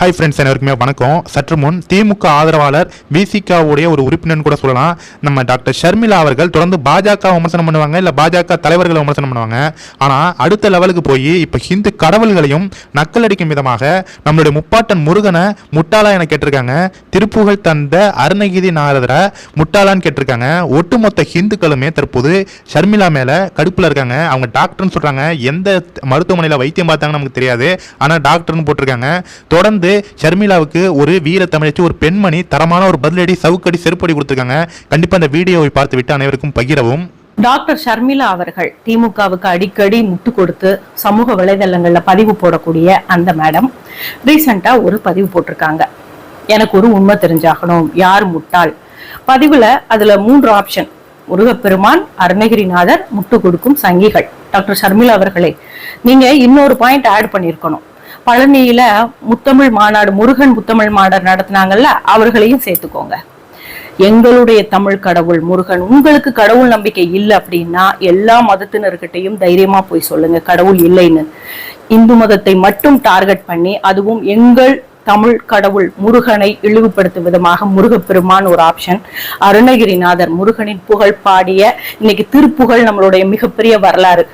Hi friends அனைவருக்குமே வணக்கம். சற்று முன் திமுக ஆதரவாளர் விசிகாவுடைய ஒரு உறுப்பினர் கூட சொல்லலாம். நம்ம டாக்டர் ஷர்மிளா அவர்கள் தொடர்ந்து பாஜக விமர்சனம் பண்ணுவாங்க இல்லை பாஜக தலைவர்களை விமர்சனம் பண்ணுவாங்க. ஆனால் அடுத்த லெவலுக்கு போய் இப்போ ஹிந்து கடவுள்களையும் நக்கல் அடிக்கும் விதமாக நம்மளுடைய முப்பாட்டன் முருகனை முட்டாளா என கேட்டிருக்காங்க. திருப்புகழ் தந்த அருணகிரி நாரதரை முட்டாளான்னு கேட்டிருக்காங்க. ஒட்டுமொத்த ஹிந்துக்களுமே தற்போது ஷர்மிளா மேலே கடுப்பில் இருக்காங்க. அவங்க டாக்டர்னு சொல்கிறாங்க எந்த மருத்துவமனையில் வைத்தியம் பார்த்தாங்கன்னு நமக்கு தெரியாது. ஆனால் டாக்டர்னு போட்டிருக்காங்க. தொடர்ந்து ஷர்மிளாவுக்கு ஒரு வீர தமிழச்சி ஒரு பெண்மணி தரமான ஒரு பதிலடி சவுக்கடி செருப்படி கொடுத்துருக்காங்க. கண்டிப்பா அந்த வீடியோவை பார்த்து விட்டு அனைவருக்கும் பகிரவும். டாக்டர் ஷர்மிளா அவர்கள் திமுகவுக்கு அடிக்கடி முட்டு கொடுத்து சமூக வலைதளங்கள்ல பதிவு போடக்கூடிய அந்த மேடம் ரீசண்டாக ஒரு பதிவு போட்டிருக்காங்க. எனக்கு ஒரு உண்மை தெரிஞ்சாகணும். யார் முட்டாள்? பதிவுல அதுல மூன்று ஆப்ஷன் முருகப்பெருமான் அருணகிரிநாதர் முட்டு கொடுக்கும் சங்கிகள். டாக்டர் ஷர்மிளா அவர்களே நீங்க இன்னொரு பாயிண்ட் ஆட் பண்ணியிருக்கணும். பழனியில முத்தமிழ் மாநாடு முருகன் முத்தமிழ் மாநாடு நடத்தினாங்கல்ல அவர்களையும் சேர்த்துக்கோங்க. எங்களுடைய தமிழ் கடவுள் முருகன் உங்களுக்கு கடவுள் நம்பிக்கை இல்லை அப்படின்னா எல்லா மதத்தினர்கிட்டையும் தைரியமா போய் சொல்லுங்க கடவுள் இல்லைன்னு. இந்து மதத்தை மட்டும் டார்கெட் பண்ணி அதுவும் எங்கள் தமிழ் கடவுள் முருகனை இழிவுபடுத்தும் விதமாக முருகப்பெருமான் ஒரு ஆப்ஷன். அருணகிரிநாதர் முருகனின் புகழ் பாடிய இன்னைக்கு திருப்புகழ் நம்மளுடைய மிகப்பெரிய வரலாறு.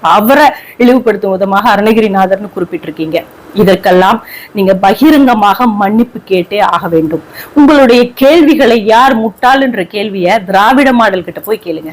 அவரை இழிவுபடுத்தும் விதமாக அருணகிரிநாதர்னு குறிப்பிட்டிருக்கீங்க. இதற்கெல்லாம் நீங்க பகிரங்கமாக மன்னிப்பு கேட்டே ஆக வேண்டும். உங்களுடைய கேள்விகளை யார் முட்டாள் என்ற கேள்வியை திராவிட மாடல் கிட்ட போய் கேளுங்க.